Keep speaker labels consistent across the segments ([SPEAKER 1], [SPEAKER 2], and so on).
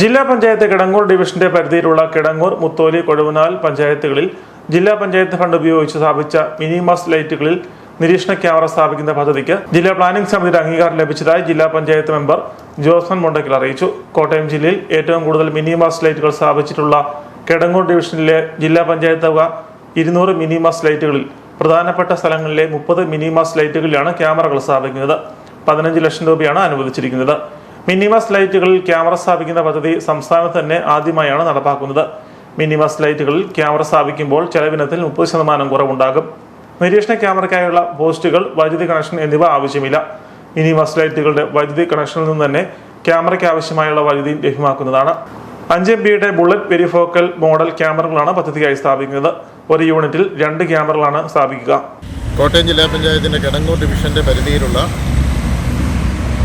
[SPEAKER 1] ജില്ലാ പഞ്ചായത്ത് കിടങ്ങൂർ ഡിവിഷന്റെ പരിധിയിലുള്ള കിടങ്ങൂർ മുത്തോലി കൊഴുവനാൽ പഞ്ചായത്തുകളിൽ ജില്ലാ പഞ്ചായത്ത് ഫണ്ട് ഉപയോഗിച്ച് സ്ഥാപിച്ച മിനിമാസ് ലൈറ്റുകളിൽ നിരീക്ഷണ ക്യാമറ സ്ഥാപിക്കുന്ന പദ്ധതിക്ക് ജില്ലാ പ്ലാനിംഗ് സമിതിയുടെ അംഗീകാരം ലഭിച്ചതായി ജില്ലാ പഞ്ചായത്ത് മെമ്പർ ജോസൺ മുണ്ടക്കിൽ അറിയിച്ചു. കോട്ടയം ജില്ലയിൽ ഏറ്റവും കൂടുതൽ മിനി മിനിമാസ് ലൈറ്റുകൾ സ്ഥാപിച്ചിട്ടുള്ള കിടങ്ങൂർ ഡിവിഷനിലെ ജില്ലാ പഞ്ചായത്ത് തുക ഇരുന്നൂറ് മിനിമാസ് ലൈറ്റുകളിൽ പ്രധാനപ്പെട്ട സ്ഥലങ്ങളിലെ മുപ്പത് മിനിമാസ് ലൈറ്റുകളിലാണ് ക്യാമറകൾ സ്ഥാപിക്കുന്നത്. പതിനഞ്ച് ലക്ഷം രൂപയാണ് അനുവദിച്ചിരിക്കുന്നത്. മിനിമാസ് ലൈറ്റുകളിൽ ക്യാമറ സ്ഥാപിക്കുന്ന പദ്ധതി സംസ്ഥാനത്ത് തന്നെ ആദ്യമായാണ് നടപ്പാക്കുന്നത്. മിനിമസ് ലൈറ്റുകളിൽ ക്യാമറ സ്ഥാപിക്കുമ്പോൾ ചെലവിനത്തിൽ മുപ്പത് ശതമാനം കുറവുണ്ടാകും. നിരീക്ഷണ ക്യാമറയ്ക്കായുള്ള പോസ്റ്റുകൾ വൈദ്യുതി കണക്ഷൻ എന്നിവ ആവശ്യമില്ല. മിനിമസ് ലൈറ്റുകളുടെ വൈദ്യുതി കണക്ഷനിൽ നിന്ന് തന്നെ ക്യാമറയ്ക്ക് ആവശ്യമായുള്ള വൈദ്യുതി ലഭ്യമാക്കുന്നതാണ്. അഞ്ച് എം ബിയുടെ ബുള്ളറ്റ് പെരിഫോക്കൽ മോഡൽ ക്യാമറകളാണ് പദ്ധതിയായി സ്ഥാപിക്കുന്നത്. ഒരു യൂണിറ്റിൽ രണ്ട് ക്യാമറകളാണ് സ്ഥാപിക്കുക.
[SPEAKER 2] കോട്ടയം ജില്ലാ പഞ്ചായത്തിന്റെ കിടങ്ങൂർ ഡിവിഷന്റെ പരിധിയിലുള്ള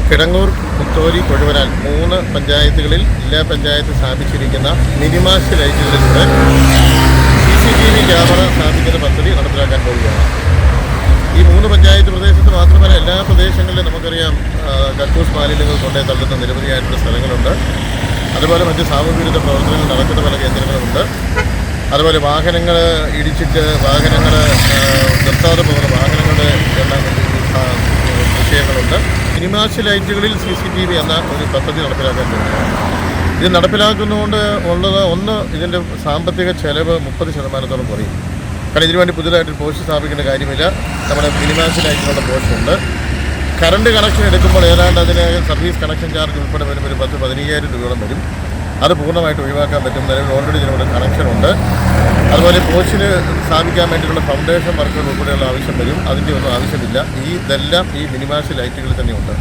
[SPEAKER 2] കിടങ്ങൂർ മുത്തോരി കൊഴുവനാൽ മൂന്ന് പഞ്ചായത്തുകളിൽ ജില്ലാ പഞ്ചായത്ത് സ്ഥാപിച്ചിരിക്കുന്ന mini mast ലൈറ്റുകളിലൂടെ C C T V camera സ്ഥാപിക്കുന്ന പദ്ധതി നടപ്പിലാക്കാൻ പോവുകയാണ്. ഈ മൂന്ന് പഞ്ചായത്ത് പ്രദേശത്ത് മാത്രമല്ല എല്ലാ പ്രദേശങ്ങളിലും നമുക്കറിയാം കക്കൂസ് മാലിന്യങ്ങൾ കൊണ്ടേ തള്ളുന്ന നിരവധിയായിട്ടുള്ള സ്ഥലങ്ങളുണ്ട്. അതുപോലെ മറ്റ് സാമൂഹിക പ്രവർത്തനങ്ങൾ നടക്കുന്ന പല കേന്ദ്രങ്ങളുമുണ്ട്. അതുപോലെ വാഹനങ്ങൾ ഇടിച്ചിട്ട് വാഹനങ്ങൾ സിനിമാസ് ലൈറ്റുകളിൽ സി സി ടി വി എന്ന ഒരു പദ്ധതി നടപ്പിലാക്കാൻ പോകുന്നു. ഇത് നടപ്പിലാക്കുന്നതുകൊണ്ട് ഉള്ളത് ഒന്ന് ഇതിന്റെ സാമ്പത്തിക ചെലവ് മുപ്പത് ശതമാനത്തോളം കുറയും. കാരണം ഇതിനുവേണ്ടി പുതിയതായിട്ട് പോസ്റ്റ് സ്ഥാപിക്കേണ്ട കാര്യമില്ല. നമ്മുടെ മിനിമാസ് ലൈറ്റിനുള്ള പോസ്റ്റ് ഉണ്ട്. കറണ്ട് കണക്ഷൻ എടുക്കുമ്പോൾ ഏതാണ്ട് അതിന് സർവീസ് കണക്ഷൻ ചാർജ് ഉൾപ്പെടെ വരുമ്പോൾ ഒരു പത്ത് പതിനയ്യായിരം രൂപയോളം വരും. അത് പൂർണമായിട്ട് ഒഴിവാക്കാൻ പറ്റും നിലവിൽ ഓൾറെഡി കണക്ഷൻ ഉണ്ട്. അതുപോലെ കോച്ചിന് സ്ഥാപിക്കാൻ വേണ്ടിയിട്ടുള്ള ഫൗണ്ടേഷൻ വർക്കുകൾ ഉൾപ്പെടെയുള്ള ആവശ്യം വരും. അതിന്റെ ഒന്നും ആവശ്യമില്ല. ഈ ഇതെല്ലാം ഈ മിനിമാസ് ലൈറ്റുകളിൽ തന്നെയുണ്ട്.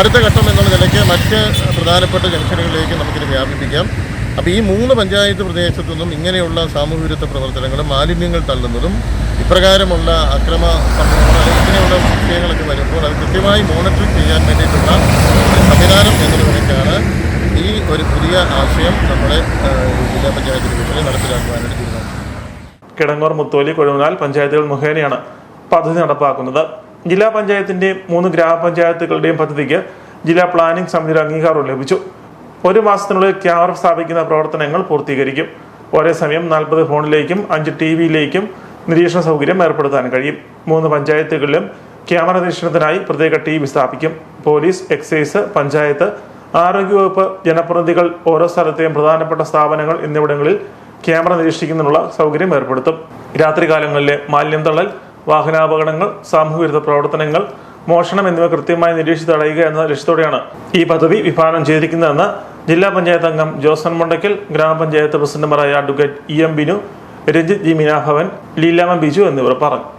[SPEAKER 2] അടുത്ത ഘട്ടം എന്നുള്ള നിലയ്ക്ക് മറ്റ് പ്രധാനപ്പെട്ട ജംഗ്ഷനുകളിലേക്ക് നമുക്കിത് വ്യാപിപ്പിക്കാം. അപ്പോൾ ഈ മൂന്ന് പഞ്ചായത്ത് പ്രദേശത്തു നിന്നും ഇങ്ങനെയുള്ള സാമൂഹ്യവിരുദ്ധ പ്രവർത്തനങ്ങളും മാലിന്യങ്ങൾ തള്ളുന്നതും ഇപ്രകാരമുള്ള അക്രമ സംഭവങ്ങൾ ഇങ്ങനെയുള്ള വിഷയങ്ങളൊക്കെ വരുമ്പോൾ അത് കൃത്യമായി മോണിറ്ററിംഗ് ചെയ്യാൻ വേണ്ടിയിട്ടുള്ള സംവിധാനം എന്നൊരു നിലയ്ക്കാണ് ഒരു പുതിയ ആശയം നമ്മുടെ ജില്ലാ പഞ്ചായത്ത് ഡിവിഷനിൽ നടപ്പിലാക്കുവാനായിട്ട് തീരുമാനിച്ചു.
[SPEAKER 1] കിടങ്ങൂർ മുത്തോലി കൊഴുമനാൽ പഞ്ചായത്തുകൾ മുഖേനയാണ് പദ്ധതി നടപ്പാക്കുന്നത്. ജില്ലാ പഞ്ചായത്തിന്റെയും മൂന്ന് ഗ്രാമപഞ്ചായത്തുകളുടെയും പദ്ധതിക്ക് ജില്ലാ പ്ലാനിംഗ് സമിതിയുടെ അംഗീകാരം ലഭിച്ചു. ഒരു മാസത്തിനുള്ളിൽ ക്യാമറ സ്ഥാപിക്കുന്ന പ്രവർത്തനങ്ങൾ പൂർത്തീകരിക്കും. ഒരേ സമയം നാൽപ്പത് ഫോണിലേക്കും അഞ്ച് ടി വിയിലേക്കും നിരീക്ഷണ സൗകര്യം ഏർപ്പെടുത്താൻ കഴിയും. മൂന്ന് പഞ്ചായത്തുകളിലും ക്യാമറ നിരീക്ഷണത്തിനായി പ്രത്യേക ടി വി സ്ഥാപിക്കും. പോലീസ് എക്സൈസ് പഞ്ചായത്ത് ആരോഗ്യവകുപ്പ് ജനപ്രതിനിധികൾ ഓരോ സ്ഥലത്തെയും പ്രധാനപ്പെട്ട സ്ഥാപനങ്ങൾ എന്നിവിടങ്ങളിൽ ക്യാമറ നിരീക്ഷിക്കുന്നതിനുള്ള സൗകര്യം ഏർപ്പെടുത്തും. രാത്രികാലങ്ങളിലെ മാലിന്യം തള്ളൽ വാഹനാപകടങ്ങൾ സാമൂഹ്യവിരുദ്ധ പ്രവർത്തനങ്ങൾ മോഷണം എന്നിവ കൃത്യമായി നിരീക്ഷിച്ച് തടയുക എന്ന ലക്ഷ്യത്തോടെയാണ് ഈ പദ്ധതി വിഭാവനം ചെയ്തിരിക്കുന്നതെന്ന് ജില്ലാ പഞ്ചായത്ത് അംഗം ജോസൺ മുണ്ടയ്ക്കൽ ഗ്രാമപഞ്ചായത്ത് പ്രസിഡന്റുമാരായ advocate E M Binu Ranjith G Meenabhavan Leelama Biju എന്നിവർ പറഞ്ഞു.